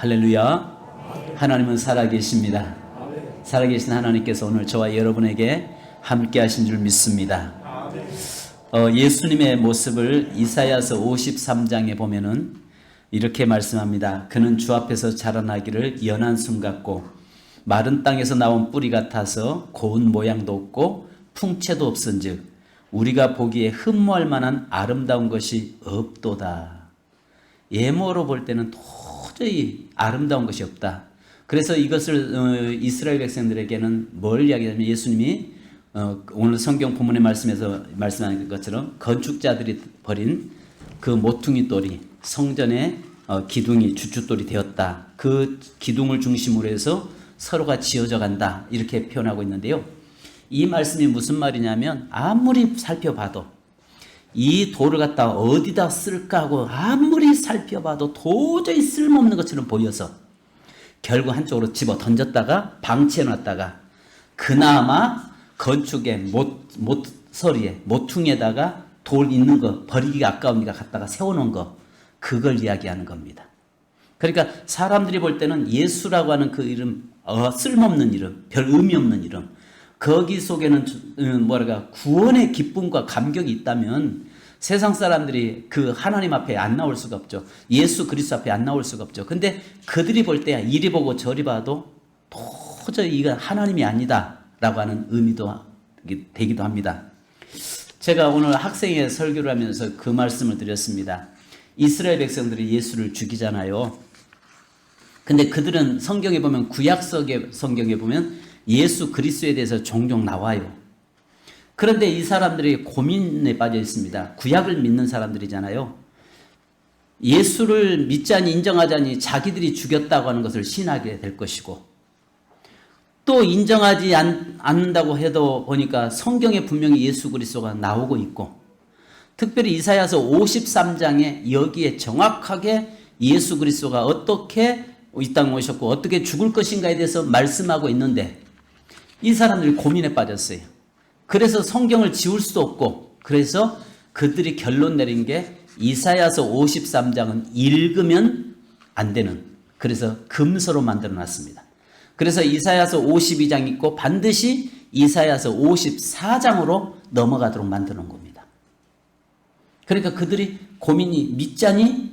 할렐루야. 하나님은 살아계십니다. 살아계신 하나님께서 오늘 저와 여러분에게 함께 하신 줄 믿습니다. 어, 예수님의 모습을 이사야서 53장에 보면은 이렇게 말씀합니다. 그는 주 앞에서 자라나기를 연한 순 같고 마른 땅에서 나온 뿌리 같아서 고운 모양도 없고 풍채도 없은즉 우리가 보기에 흠모할 만한 아름다운 것이 없도다. 예모로 볼 때는 도저히 아름다운 것이 없다. 그래서 이것을 어, 이스라엘 백성들에게는 뭘 이야기하냐면 예수님이 어, 오늘 성경 본문의 말씀에서 말씀하는 것처럼 건축자들이 버린 그 모퉁이 돌이 성전의 어, 기둥이 주춧돌이 되었다. 그 기둥을 중심으로 해서 서로가 지어져 간다. 이렇게 표현하고 있는데요. 이 말씀이 무슨 말이냐면 아무리 살펴봐도 이 돌을 갖다 어디다 쓸까 하고 아무리 살펴봐도 도저히 쓸모없는 것처럼 보여서 결국 한쪽으로 집어 던졌다가 방치해 놨다가 그나마 건축의 못, 못서리에 모퉁이에다가 돌 있는 거 버리기가 아까우니까 갖다가 세워놓은 거 그걸 이야기하는 겁니다. 그러니까 사람들이 볼 때는 예수라고 하는 그 이름 어, 쓸모없는 이름 별 의미 없는 이름 거기 속에는 음, 뭐랄까 구원의 기쁨과 감격이 있다면 세상 사람들이 그 하나님 앞에 안 나올 수가 없죠. 예수 그리스도 앞에 안 나올 수가 없죠. 근데 그들이 볼때 이리 보고 저리 봐도 도저히 이건 하나님이 아니다라고 하는 의미도 되기도 합니다. 제가 오늘 학생회 설교를 하면서 그 말씀을 드렸습니다. 이스라엘 백성들이 예수를 죽이잖아요. 근데 그들은 성경에 보면 구약석의 성경에 보면 예수 그리스도에 대해서 종종 나와요. 그런데 이 사람들이 고민에 빠져 있습니다. 구약을 믿는 사람들이잖아요. 예수를 믿자니 인정하자니 자기들이 죽였다고 하는 것을 신하게 될 것이고 또 인정하지 않, 않는다고 해도 보니까 성경에 분명히 예수 그리스도가 나오고 있고 특별히 이사야서 53장에 여기에 정확하게 예수 그리스도가 어떻게 이 땅에 오셨고 어떻게 죽을 것인가에 대해서 말씀하고 있는데 이 사람들이 고민에 빠졌어요. 그래서 성경을 지울 수도 없고 그래서 그들이 결론 내린 게 이사야서 53장은 읽으면 안 되는 그래서 금서로 만들어 놨습니다. 그래서 이사야서 52장 있고 반드시 이사야서 54장으로 넘어가도록 만드는 겁니다. 그러니까 그들이 고민이 믿자니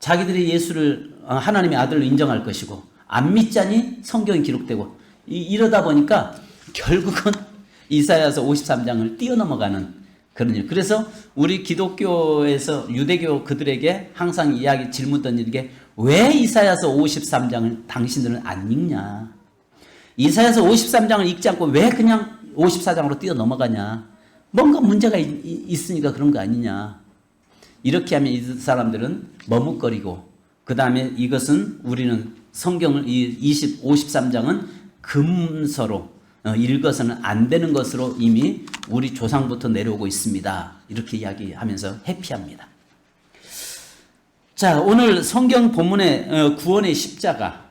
자기들이 예수를 어, 하나님의 아들로 인정할 것이고 안 믿자니 성경이 기록되고 이러다 보니까 결국은 이사야서 53장을 뛰어넘어가는 그런 일. 그래서 우리 기독교에서 유대교 그들에게 항상 이야기 질문 던지는 게 왜 이사야서 53장을 당신들은 안 읽냐? 이사야서 53장을 읽지 않고 왜 그냥 54장으로 뛰어넘어가냐? 뭔가 문제가 있, 으니까 그런 거 아니냐? 이렇게 하면 이 사람들은 머뭇거리고 그 다음에 이것은 우리는 성경을 이 20, 53장은 금서로 어, 읽어서는 안 되는 것으로 이미 우리 조상부터 내려오고 있습니다. 이렇게 이야기하면서 회피합니다. 자, 오늘 성경 본문의 어, 구원의 십자가.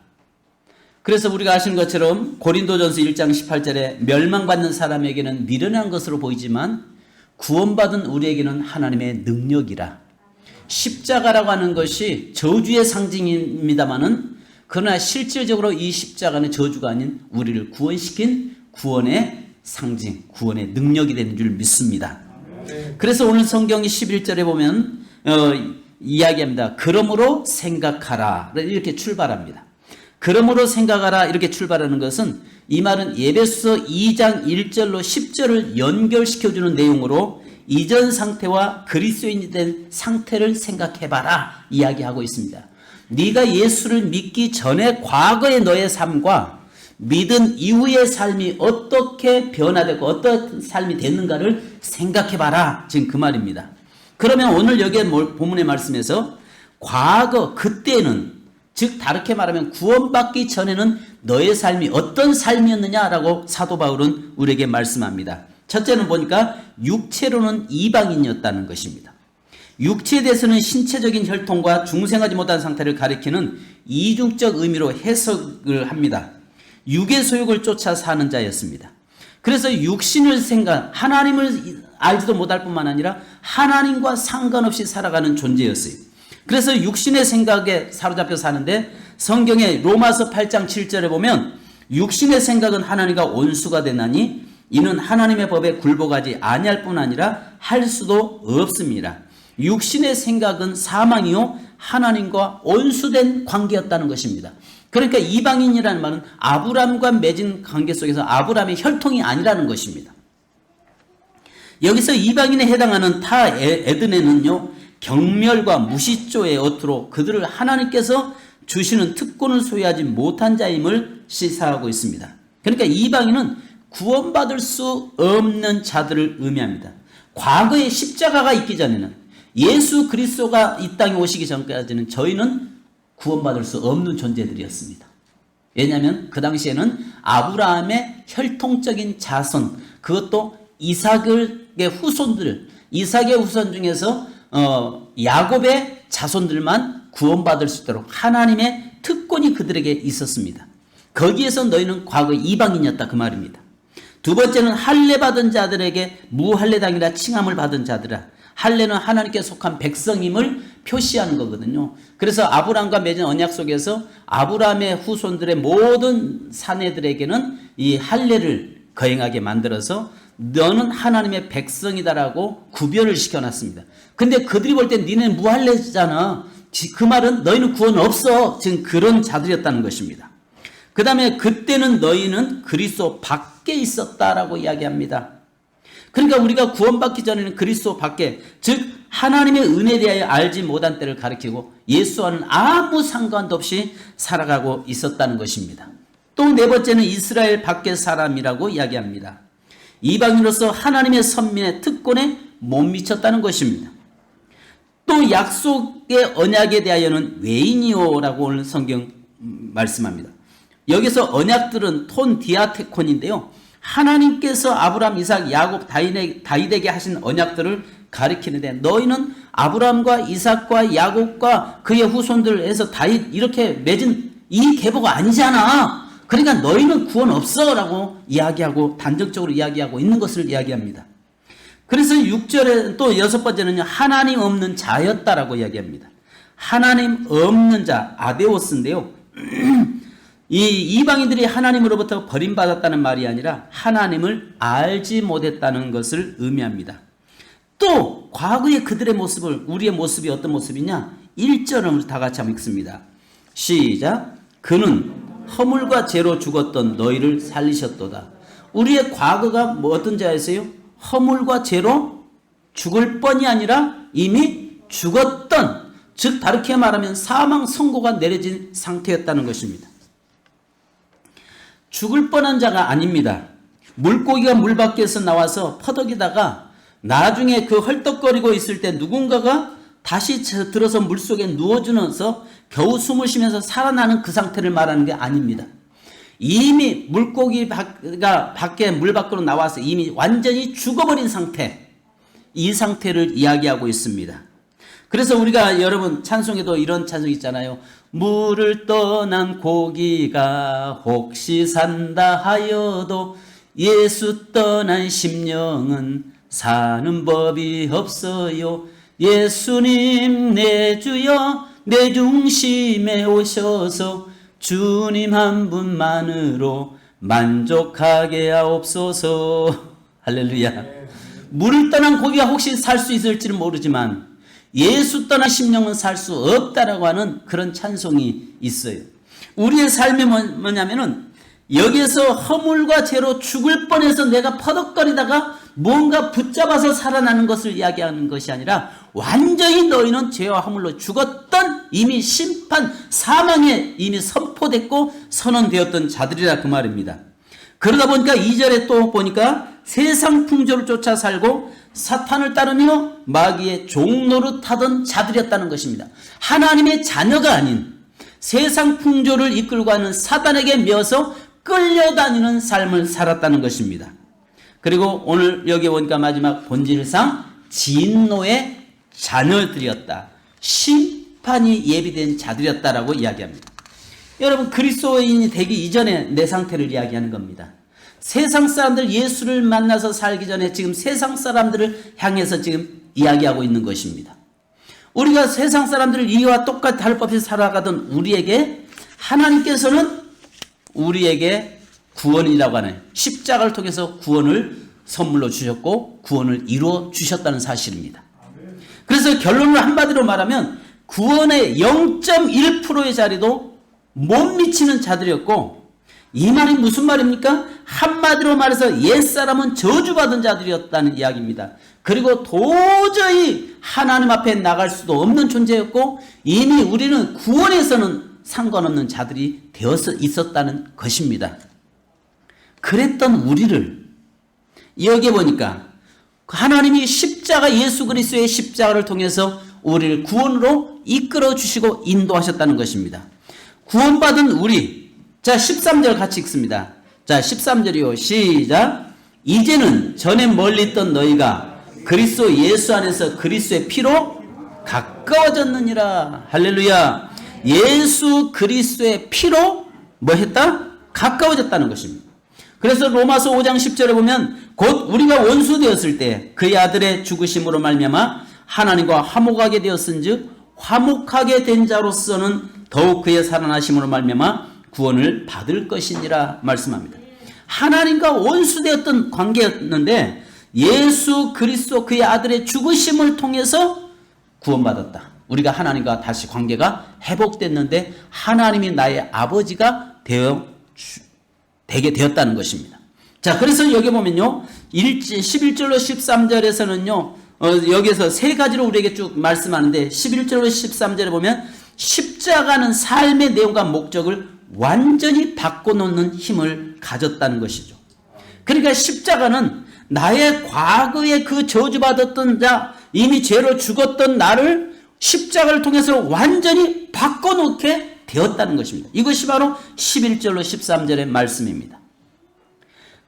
그래서 우리가 아시는 것처럼 고린도전서 1장 18절에 멸망받는 사람에게는 미련한 것으로 보이지만 구원받은 우리에게는 하나님의 능력이라. 십자가라고 하는 것이 저주의 상징입니다만은 그러나 실질적으로 이 십자가는 저주가 아닌 우리를 구원시킨 구원의 상징, 구원의 능력이 되는 줄 믿습니다. 그래서 오늘 성경이 11절에 보면 어, 이야기합니다. 그러므로 생각하라 이렇게 출발합니다. 그러므로 생각하라 이렇게 출발하는 것은 이 말은 예배서 2장 1절로 10절을 연결시켜주는 내용으로 이전 상태와 그리스도인이 된 상태를 생각해봐라 이야기하고 있습니다. 네가 예수를 믿기 전에 과거의 너의 삶과 믿은 이후의 삶이 어떻게 변화되고 어떤 삶이 됐는가를 생각해봐라. 지금 그 말입니다. 그러면 오늘 여기에 본문의 말씀에서 과거 그때는 즉 다르게 말하면 구원받기 전에는 너의 삶이 어떤 삶이었느냐라고 사도 바울은 우리에게 말씀합니다. 첫째는 보니까 육체로는 이방인이었다는 것입니다. 육체에 대해서는 신체적인 혈통과 중생하지 못한 상태를 가리키는 이중적 의미로 해석을 합니다. 육의 소욕을 쫓아 사는 자였습니다. 그래서 육신을 생각, 하나님을 알지도 못할 뿐만 아니라 하나님과 상관없이 살아가는 존재였어요. 그래서 육신의 생각에 사로잡혀 사는데 성경의 로마서 8장 7절에 보면 육신의 생각은 하나님과 온수가 되나니 이는 하나님의 법에 굴복하지 아니할 뿐 아니라 할 수도 없습니다. 육신의 생각은 사망이요 하나님과 온수된 관계였다는 것입니다. 그러니까 이방인이라는 말은 아브람과 맺은 관계 속에서 아브람의 혈통이 아니라는 것입니다. 여기서 이방인에 해당하는 타 에든에는요 경멸과 무시조의 어투로 그들을 하나님께서 주시는 특권을 소유하지 못한 자임을 시사하고 있습니다. 그러니까 이방인은 구원받을 수 없는 자들을 의미합니다. 과거에 십자가가 있기 전에는 예수 그리스도가 이 땅에 오시기 전까지는 저희는 구원받을 수 없는 존재들이었습니다. 왜냐하면 그 당시에는 아브라함의 혈통적인 자손 그것도 이삭의 후손들 이삭의 후손 중에서 어, 야곱의 자손들만 구원받을 수 있도록 하나님의 특권이 그들에게 있었습니다. 거기에서 너희는 과거 이방인이었다 그 말입니다. 두 번째는 할례 받은 자들에게 무할례당이라 칭함을 받은 자들아 할례는 하나님께 속한 백성임을 표시하는 거거든요. 그래서 아브라함과 맺은 언약 속에서 아브라함의 후손들의 모든 사내들에게는 이 할례를 거행하게 만들어서 너는 하나님의 백성이다라고 구별을 시켜놨습니다. 근데 그들이 볼 때 니네 무할례잖아. 그 말은 너희는 구원 없어. 지금 그런 자들이었다는 것입니다. 그 다음에 그때는 너희는 그리스도 밖에 있었다라고 이야기합니다. 그러니까 우리가 구원받기 전에는 그리스도 밖에 즉 하나님의 은혜에 대하여 알지 못한 때를 가리키고 예수와는 아무 상관도 없이 살아가고 있었다는 것입니다. 또 네 번째는 이스라엘 밖의 사람이라고 이야기합니다. 이방인으로서 하나님의 선민의 특권에 못 미쳤다는 것입니다. 또 약속의 언약에 대하여는 외인이요라고 오늘 성경 말씀합니다. 여기서 언약들은 톤 디아테콘인데요. 하나님께서 아브람, 이삭, 야곱, 다윗에게 하신 언약들을 가리키는데 너희는 아브람과 이삭과 야곱과 그의 후손들에서 다윗 이렇게 맺은 이 계보가 아니잖아. 그러니까 너희는 구원 없어라고 이야기하고 단정적으로 이야기하고 있는 것을 이야기합니다. 그래서 6절에 또 여섯 번째는요. 하나님 없는 자였다라고 이야기합니다. 하나님 없는 자 아데오스인데요. 이 이방인들이 하나님으로부터 버림받았다는 말이 아니라 하나님을 알지 못했다는 것을 의미합니다. 또 과거의 그들의 모습을 우리의 모습이 어떤 모습이냐? 1절을 다 같이 한번 읽습니다. 시작. 그는 허물과 죄로 죽었던 너희를 살리셨도다. 우리의 과거가 뭐 어떤 자였어요? 허물과 죄로 죽을 뻔이 아니라 이미 죽었던 즉 다르게 말하면 사망 선고가 내려진 상태였다는 것입니다. 죽을 뻔한 자가 아닙니다. 물고기가 물 밖에서 나와서 퍼덕이다가 나중에 그 헐떡거리고 있을 때 누군가가 다시 들어서 물속에 누워주면서 겨우 숨을 쉬면서 살아나는 그 상태를 말하는 게 아닙니다. 이미 물고기가 밖에 물 밖으로 나와서 이미 완전히 죽어버린 상태, 이 상태를 이야기하고 있습니다. 그래서 우리가 여러분 찬송에도 이런 찬송 있잖아요. 물을 떠난 고기가 혹시 산다 하여도 예수 떠난 심령은 사는 법이 없어요. 예수님 내 주여 내 중심에 오셔서 주님 한 분만으로 만족하게 하옵소서. 할렐루야. 물을 떠난 고기가 혹시 살 수 있을지는 모르지만 예수 떠난 심령은 살 수 없다라고 하는 그런 찬송이 있어요. 우리의 삶이 뭐, 뭐냐면은 여기에서 허물과 죄로 죽을 뻔해서 내가 퍼덕거리다가 뭔가 붙잡아서 살아나는 것을 이야기하는 것이 아니라 완전히 너희는 죄와 허물로 죽었던 이미 심판 사망에 이미 선포됐고 선언되었던 자들이라 그 말입니다. 그러다 보니까 2절에 또 보니까 세상 풍조를 쫓아 살고 사탄을 따르며 마귀의 종노릇 하던 자들이었다는 것입니다. 하나님의 자녀가 아닌 세상 풍조를 이끌고 하는 사단에게 메어서 끌려다니는 삶을 살았다는 것입니다. 그리고 오늘 여기 보니까 마지막 본질상 진노의 자녀들이었다. 심판이 예비된 자들이었다라고 이야기합니다. 여러분 그리스도인이 되기 이전에 내 상태를 이야기하는 겁니다. 세상 사람들 예수를 만나서 살기 전에 지금 세상 사람들을 향해서 지금 이야기하고 있는 것입니다. 우리가 세상 사람들을 이와 똑같이 다를 법 없이 살아가던 우리에게 하나님께서는 우리에게 구원이라고 하는 십자가를 통해서 구원을 선물로 주셨고 구원을 이루어 주셨다는 사실입니다. 그래서 결론을 한마디로 말하면 구원의 0.1%의 자리도 못 미치는 자들이었고 이 말이 무슨 말입니까? 한마디로 말해서 옛사람은 저주받은 자들이었다는 이야기입니다. 그리고 도저히 하나님 앞에 나갈 수도 없는 존재였고 이미 우리는 구원에서는 상관없는 자들이 되어서 있었다는 것입니다. 그랬던 우리를 여기에 보니까 하나님이 십자가 예수 그리스도의 십자가를 통해서 우리를 구원으로 이끌어 주시고 인도하셨다는 것입니다. 구원받은 우리 자 13절 같이 읽습니다. 자 13절이요 시작 이제는 전에 멀리 있던 너희가 그리스도 예수 안에서 그리스도의 피로 가까워졌느니라 할렐루야 예수 그리스도의 피로 뭐 했다? 가까워졌다는 것입니다. 그래서 로마서 5장 10절에 보면 곧 우리가 원수 되었을 때 그의 아들의 죽으심으로 말미암아 하나님과 화목하게 되었은즉 화목하게 된 자로서는 더욱 그의 살아나심으로 말미암아 구원을 받을 것이니라 말씀합니다. 하나님과 원수 되었던 관계였는데 예수 그리스도 그의 아들의 죽으심을 통해서 구원받았다. 우리가 하나님과 다시 관계가 회복됐는데 하나님이 나의 아버지가 되어 주- 되게 되었다는 것입니다. 자, 그래서 여기 보면요. 11절로 13절에서는요. 어, 여기서 세 가지로 우리에게 쭉 말씀하는데 11절로 13절에 보면 십자가는 삶의 내용과 목적을 완전히 바꿔놓는 힘을 가졌다는 것이죠. 그러니까 십자가는 나의 과거에 그 저주받았던 자, 이미 죄로 죽었던 나를 십자가를 통해서 완전히 바꿔놓게 되었다는 것입니다. 이것이 바로 11절로 13절의 말씀입니다.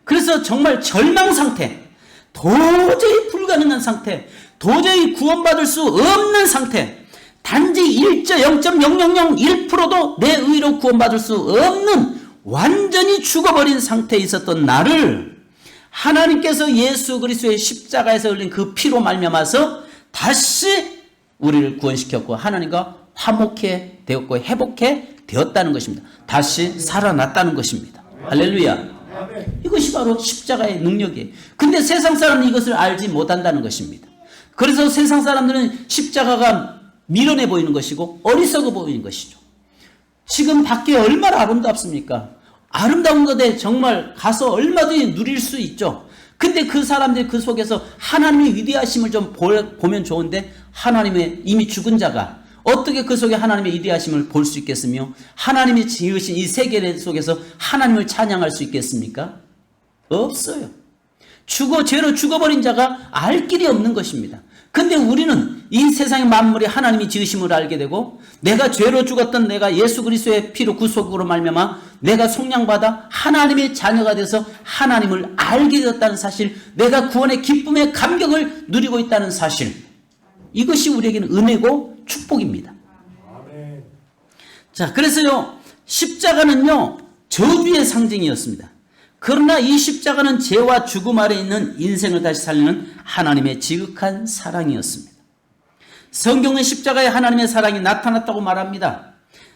그래서 정말 절망 상태, 도저히 불가능한 상태, 도저히 구원받을 수 없는 상태, 단지 1.0.0001%도 내 의로 구원받을 수 없는 완전히 죽어버린 상태에 있었던 나를 하나님께서 예수 그리스도의 십자가에서 흘린 그 피로 말미암아서 다시 우리를 구원시켰고 하나님과 화목해 되었고 회복해 되었다는 것입니다. 다시 살아났다는 것입니다. 할렐루야. 이것이 바로 십자가의 능력이에요. 근데 세상 사람은 이것을 알지 못한다는 것입니다. 그래서 세상 사람들은 십자가가 미련해 보이는 것이고 어리석어 보이는 것이죠. 지금 밖에 얼마나 아름답습니까? 아름다운 것에 정말 가서 얼마든지 누릴 수 있죠. 근데 그 사람들이 그 속에서 하나님의 위대하심을 좀 볼- 보면 좋은데 하나님의 이미 죽은 자가 어떻게 그 속에 하나님의 위대하심을 볼 수 있겠으며 하나님이 지으신 이 세계 속에서 하나님을 찬양할 수 있겠습니까? 없어요. 죽어 죄로 죽어버린 자가 알 길이 없는 것입니다. 근데 우리는 이 세상의 만물이 하나님이 지으심을 알게 되고 내가 죄로 죽었던 내가 예수 그리스도의 피로 구속으로 말미암아 내가 속량받아 하나님의 자녀가 돼서 하나님을 알게 되었다는 사실, 내가 구원의 기쁨의 감격을 누리고 있다는 사실. 이것이 우리에게는 은혜고 축복입니다. 자, 그래서요, 십자가는요, 저주의 상징이었습니다. 그러나 이 십자가는 죄와 죽음 아래 있는 인생을 다시 살리는 하나님의 지극한 사랑이었습니다. 성경은 십자가에 하나님의 사랑이 나타났다고 말합니다.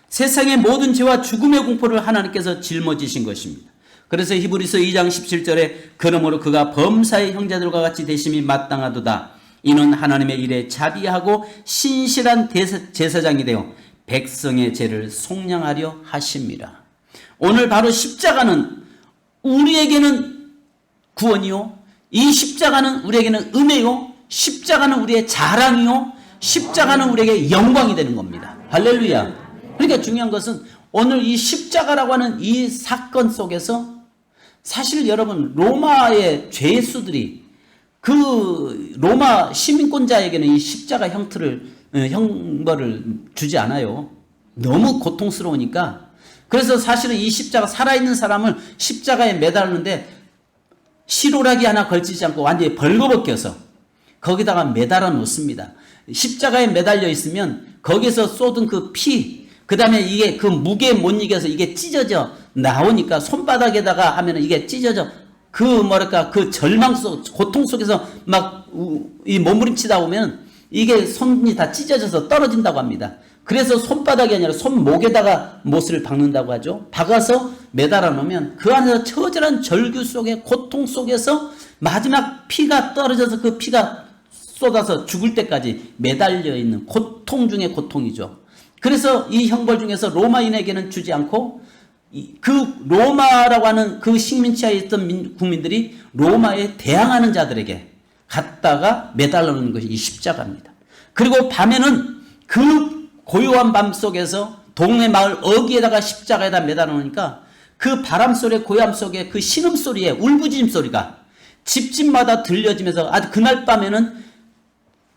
세상의 모든 죄와 죽음의 공포를 하나님께서 짊어지신 것입니다. 그래서 히브리서 2장 17절에 그러므로 그가 범사의 형제들과 같이 되심이 마땅하도다. 이는 하나님의 일에 자비하고 신실한 제사장이 되어 백성의 죄를 속량하려 하심이라. 오늘 바로 십자가는 우리에게는 구원이요. 이 십자가는 우리에게는 은혜요. 십자가는 우리의 자랑이요. 십자가는 우리에게 영광이 되는 겁니다. 할렐루야. 그러니까 중요한 것은 오늘 이 십자가라고 하는 이 사건 속에서 사실 여러분 로마의 죄수들이 그 로마 시민권자에게는 이 십자가 형틀을 어, 형벌을 주지 않아요. 너무 고통스러우니까 그래서 사실은 이 십자가 살아있는 사람을 십자가에 매달는데 시로라기 하나 걸치지 않고 완전히 벌거벗겨서 거기다가 매달아 놓습니다. 십자가에 매달려 있으면 거기서 쏟은 그 피, 그 다음에 이게 그 무게에 못 이겨서 이게 찢어져 나오니까 손바닥에다가 하면 이게 찢어져 그 뭐랄까 그 절망 속 고통 속에서 막 이 몸부림치다 보면 이게 손이 다 찢어져서 떨어진다고 합니다. 그래서 손바닥이 아니라 손목에다가 못을 박는다고 하죠. 박아서 매달아 놓으면 그 안에서 처절한 절규 속에 고통 속에서 마지막 피가 떨어져서 그 피가 쏟아서 죽을 때까지 매달려 있는 고통 중의 고통이죠. 그래서 이 형벌 중에서 로마인에게는 주지 않고 이- 그 로마라고 하는 그 식민지하에 있던 민- 국민들이 로마에 대항하는 자들에게 갖다가 매달려 놓는 것이 이 십자가입니다. 그리고 밤에는 그 고요한 밤 속에서 동네 마을 어귀에다가 십자가에다 매달아 놓으니까 그 바람 소리 고요함 속에 그 신음 소리에 울부짖음 소리가 집집마다 들려지면서 아주 그날 밤에는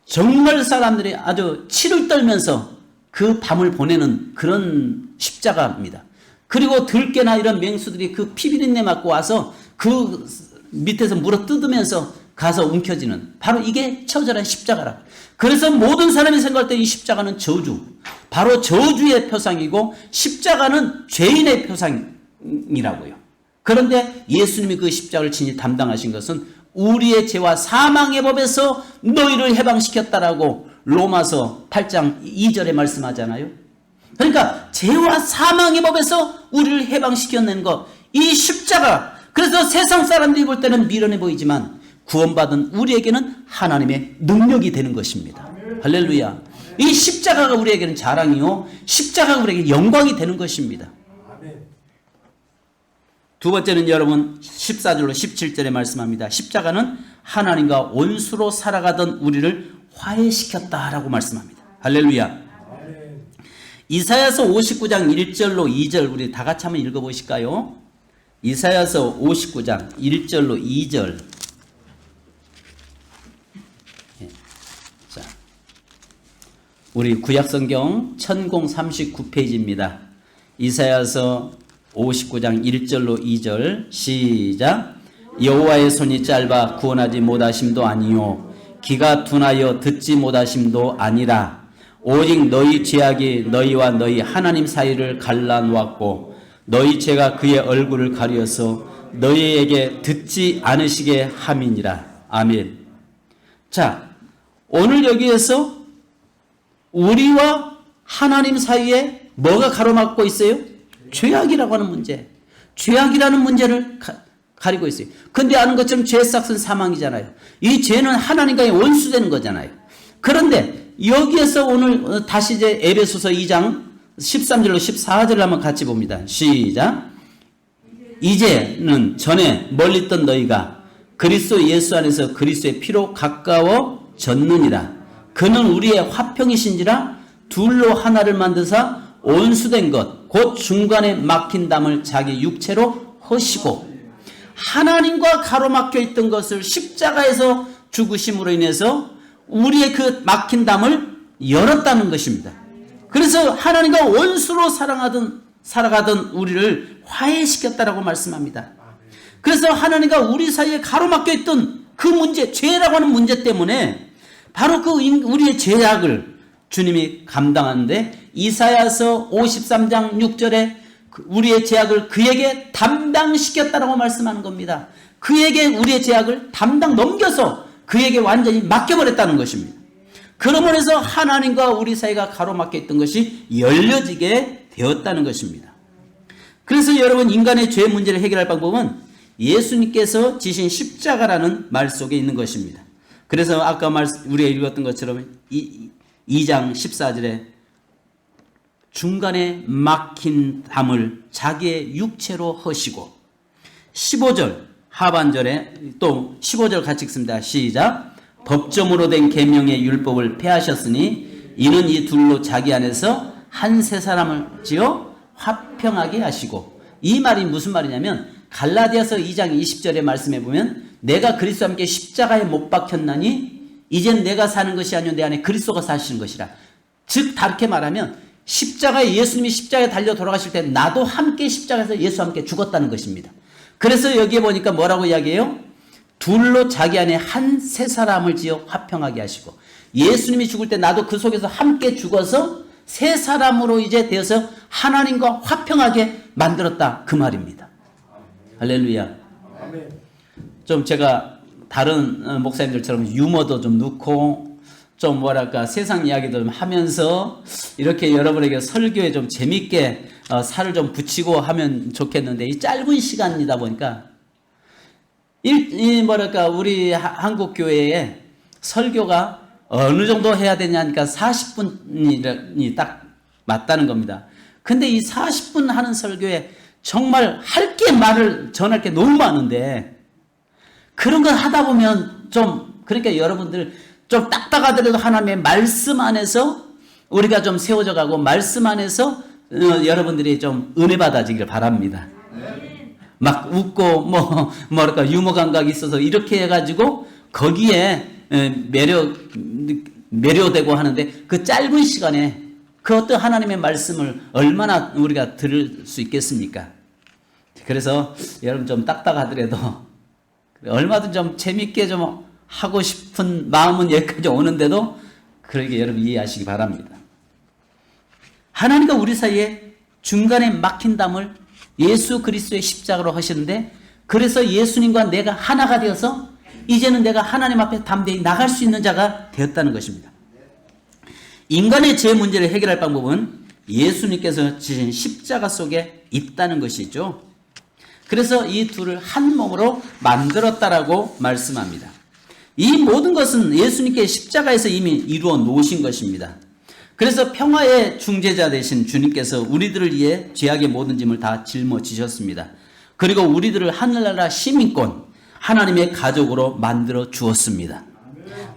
정말 사람들이 아주 치를 떨면서 그 밤을 보내는 그런 십자가입니다. 그리고 들깨나 이런 맹수들이 그 피비린내 맡고 와서 그 밑에서 물어 뜯으면서 가서 움켜지는 바로 이게 처절한 십자가라. 그래서 모든 사람이 생각할 때 이 십자가는 저주, 바로 저주의 표상이고 십자가는 죄인의 표상이라고요. 그런데 예수님이 그 십자가를 친히 담당하신 것은 우리의 죄와 사망의 법에서 너희를 해방시켰다라고 로마서 8장 2절에 말씀하잖아요. 그러니까 죄와 사망의 법에서 우리를 해방시켜낸 것. 이 십자가. 그래서 세상 사람들이 볼 때는 미련해 보이지만 구원받은 우리에게는 하나님의 능력이 되는 것입니다. 할렐루야. 이 십자가가 우리에게는 자랑이요. 십자가가 우리에게 영광이 되는 것입니다. 두 번째는 여러분 14절로 17절에 말씀합니다. 십자가는 하나님과 원수로 살아가던 우리를 화해시켰다라고 말씀합니다. 할렐루야. 이사야서 59장 1절로 2절 우리 다 같이 한번 읽어 보실까요? 이사야서 59장 1절로 2절. 예. 자. 우리 구약 성경 1039페이지입니다. 이사야서 59장 1절로 2절 시작 여호와의 손이 짧아 구원하지 못하심도 아니요 귀가 둔하여 듣지 못하심도 아니라 오직 너희 죄악이 너희와 너희 하나님 사이를 갈라 놓았고 너희 죄가 그의 얼굴을 가려서 너희에게 듣지 않으시게 함이니라 아멘 자 오늘 여기에서 우리와 하나님 사이에 뭐가 가로막고 있어요? 죄악이라고 하는 문제. 죄악이라는 문제를 가, 가리고 있어요. 근데 아는 것처럼 죄 싹은 사망이잖아요. 이 죄는 하나님과의 원수되는 거잖아요. 그런데 여기에서 오늘 어, 다시 이제 에베소서 2장 13절로 14절을 한번 같이 봅니다. 시작. 이제는 전에 멀리 있던 너희가 그리스도 예수 안에서 그리스도의 피로 가까워졌느니라. 그는 우리의 화평이신지라 둘로 하나를 만드사 온수된 것, 곧 중간에 막힌 담을 자기 육체로 허시고 하나님과 가로막혀 있던 것을 십자가에서 죽으심으로 인해서 우리의 그 막힌 담을 열었다는 것입니다. 그래서 하나님과 원수로 사랑하던 살아가던 우리를 화해시켰다라고 말씀합니다. 그래서 하나님과 우리 사이에 가로막혀 있던 그 문제, 죄라고 하는 문제 때문에 바로 그 인- 우리의 죄악을 주님이 감당하는데 이사야서 53장 6절에 그 우리의 죄악을 그에게 담당시켰다라고 말씀하는 겁니다. 그에게 우리의 죄악을 담당 넘겨서 그에게 완전히 맡겨버렸다는 것입니다. 그러므로 해서 하나님과 우리 사이가 가로막혀 있던 것이 열려지게 되었다는 것입니다. 그래서 여러분 인간의 죄 문제를 해결할 방법은 예수님께서 지신 십자가라는 말 속에 있는 것입니다. 그래서 아까 말 우리가 읽었던 것처럼 이 2장 14절에 중간에 막힌 담을 자기의 육체로 허시고 15절 하반절에 또 15절 같이 읽습니다. 시작. 법정으로 된 계명의 율법을 폐하셨으니 이는 이 둘로 자기 안에서 한 세 사람을 지어 화평하게 하시고 이 말이 무슨 말이냐면 갈라디아서 2장 20절의 말씀에 보면 내가 그리스도와 함께 십자가에 못 박혔나니 이젠 내가 사는 것이 아니요 내 안에 그리스도가 사시는 것이라. 즉 다르게 말하면 십자가에 예수님이 십자가에 달려 돌아가실 때 나도 함께 십자가에서 예수와 함께 죽었다는 것입니다. 그래서 여기에 보니까 뭐라고 이야기해요? 둘로 자기 안에 한 세 사람을 지어 화평하게 하시고 예수님이 죽을 때 나도 그 속에서 함께 죽어서 세 사람으로 이제 되어서 하나님과 화평하게 만들었다 그 말입니다. 할렐루야. 좀 제가 다른 어, 목사님들처럼 유머도 좀 넣고 좀 뭐랄까 세상 이야기도 좀 하면서 이렇게 여러분에게 설교에 좀 재밌게 어, 살을 좀 붙이고 하면 좋겠는데 이 짧은 시간이다 보니까 일, 이 뭐랄까 우리 하- 한국 교회에 설교가 어느 정도 해야 되냐니까 40분이 딱 맞다는 겁니다. 근데 이 40분 하는 설교에 정말 할 게 말을 전할 게 너무 많은데 그런 거 하다 보면 좀 그러니까 여러분들 좀 딱딱하더라도 하나님의 말씀 안에서 우리가 좀 세워져 가고 말씀 안에서 어, 여러분들이 좀 은혜 받아지길 바랍니다. 막 웃고 뭐 뭐랄까 유머 감각이 있어서 이렇게 해가지고 거기에 에, 매력 매료되고 하는데 그 짧은 시간에 그 어떤 하나님의 말씀을 얼마나 우리가 들을 수 있겠습니까? 그래서 여러분 좀 딱딱하더라도 얼마든 좀 재밌게 좀 하고 싶은 마음은 여기까지 오는데도 그러게 여러분 이해하시기 바랍니다. 하나님과 우리 사이에 중간에 막힌 담을 예수 그리스도의 십자가로 하시는데 그래서 예수님과 내가 하나가 되어서 이제는 내가 하나님 앞에 담대히 나갈 수 있는 자가 되었다는 것입니다. 인간의 죄 문제를 해결할 방법은 예수님께서 지신 십자가 속에 있다는 것이죠. 그래서 이 둘을 한 몸으로 만들었다라고 말씀합니다. 이 모든 것은 예수님께 십자가에서 이미 이루어 놓으신 것입니다. 그래서 평화의 중재자 되신 주님께서 우리들을 위해 죄악의 모든 짐을 다 짊어지셨습니다. 그리고 우리들을 하늘나라 시민권, 하나님의 가족으로 만들어 주었습니다.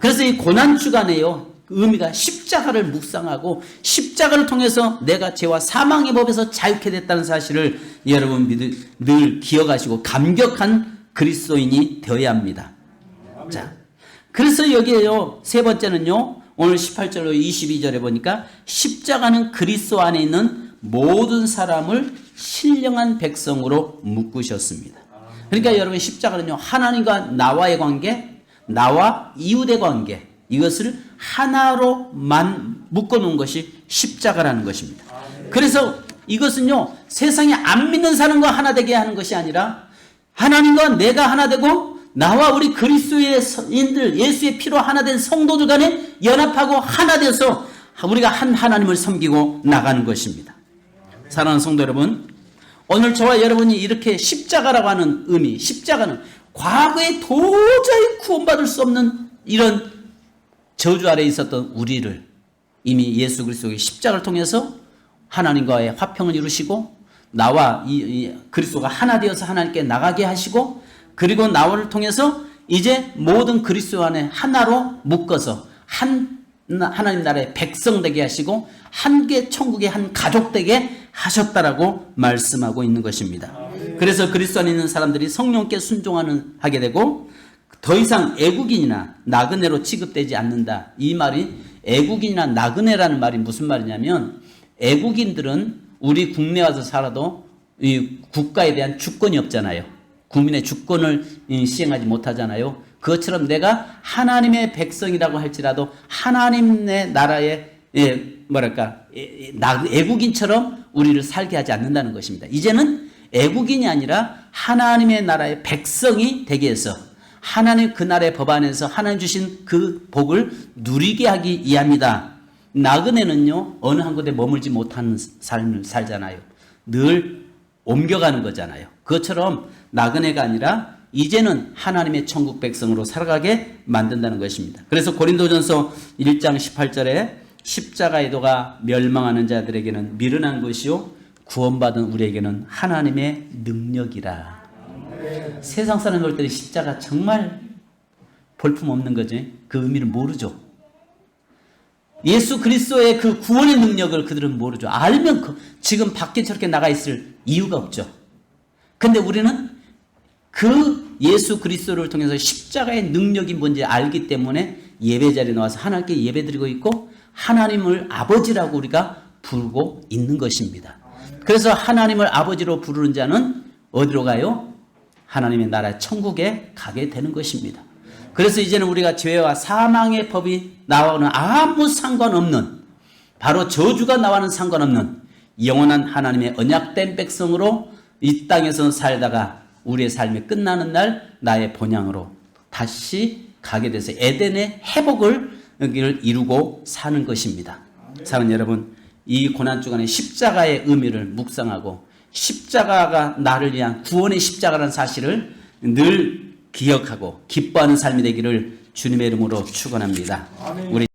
그래서 이 고난 주간에요. 의미가 십자가를 묵상하고 십자가를 통해서 내가 죄와 사망의 법에서 자유케 됐다는 사실을 여러분 늘 기억하시고 감격한 그리스도인이 되어야 합니다. 자, 그래서 여기에요. 세 번째는요. 오늘 18절로 22절에 보니까 십자가는 그리스도 안에 있는 모든 사람을 신령한 백성으로 묶으셨습니다. 그러니까 여러분 십자가는요. 하나님과 나와의 관계, 나와 이웃의 관계 이것을 하나로만 묶어 놓은 것이 십자가라는 것입니다. 그래서 이것은요. 세상에 안 믿는 사람과 하나 되게 하는 것이 아니라 하나님과 내가 하나 되고 나와 우리 그리스도인들 예수의 피로 하나 된 성도들 간에 연합하고 하나 돼서 우리가 한 하나님을 섬기고 나가는 것입니다. 사랑하는 성도 여러분, 오늘 저와 여러분이 이렇게 십자가라고 하는 의미, 십자가는 과거에 도저히 구원받을 수 없는 이런 저주 아래 있었던 우리를 이미 예수 그리스도의 십자가를 통해서 하나님과의 화평을 이루시고 나와 이, 이 그리스도가 하나 되어서 하나님께 나가게 하시고 그리고 나를 통해서 이제 모든 그리스도 안에 하나로 묶어서 한 하나님 나라의 백성 되게 하시고 한개 천국의 한 가족 되게 하셨다라고 말씀하고 있는 것입니다. 그래서 그리스도 안에 있는 사람들이 성령께 순종하는 하게 되고 더 이상 애국인이나 나그네로 취급되지 않는다. 이 말이 애국인이나 나그네라는 말이 무슨 말이냐면 애국인들은 우리 국내 와서 살아도 이 국가에 대한 주권이 없잖아요. 국민의 주권을 시행하지 못하잖아요. 그것처럼 내가 하나님의 백성이라고 할지라도 하나님의 나라의 예, 뭐랄까 예, 나- 애국인처럼 우리를 살게 하지 않는다는 것입니다. 이제는 애국인이 아니라 하나님의 나라의 백성이 되게 해서 하나님 그 나라의 법 안에서 하나님 주신 그 복을 누리게 하기 위함이다. 나그네는요 어느 한 곳에 머물지 못하는 삶을 살잖아요. 늘 옮겨가는 거잖아요. 그것처럼 나그네가 아니라 이제는 하나님의 천국 백성으로 살아가게 만든다는 것입니다. 그래서 고린도전서 1장 18절에 십자가의 도가 멸망하는 자들에게는 미련한 것이요 구원받은 우리에게는 하나님의 능력이라. 세상 사람 볼 때는 십자가 정말 볼품 없는 거지. 그 의미를 모르죠. 예수 그리스도의 그 구원의 능력을 그들은 모르죠. 알면 그- 지금 밖에 저렇게 나가 있을 이유가 없죠. 근데 우리는 그 예수 그리스도를 통해서 십자가의 능력이 뭔지 알기 때문에 예배 자리에 나와서 하나님께 예배 드리고 있고 하나님을 아버지라고 우리가 부르고 있는 것입니다. 그래서 하나님을 아버지로 부르는 자는 어디로 가요? 하나님의 나라 천국에 가게 되는 것입니다. 그래서 이제는 우리가 죄와 사망의 법이 나와는 아무 상관없는 바로 저주가 나와는 상관없는 영원한 하나님의 언약된 백성으로 이 땅에서 살다가 우리의 삶이 끝나는 날 나의 본향으로 다시 가게 돼서 에덴의 회복을 이루고 사는 것입니다. 사랑하는 여러분, 이 고난 주간에 십자가의 의미를 묵상하고 십자가가 나를 위한 구원의 십자가라는 사실을 늘 기억하고 기뻐하는 삶이 되기를 주님의 이름으로 축원합니다. 우리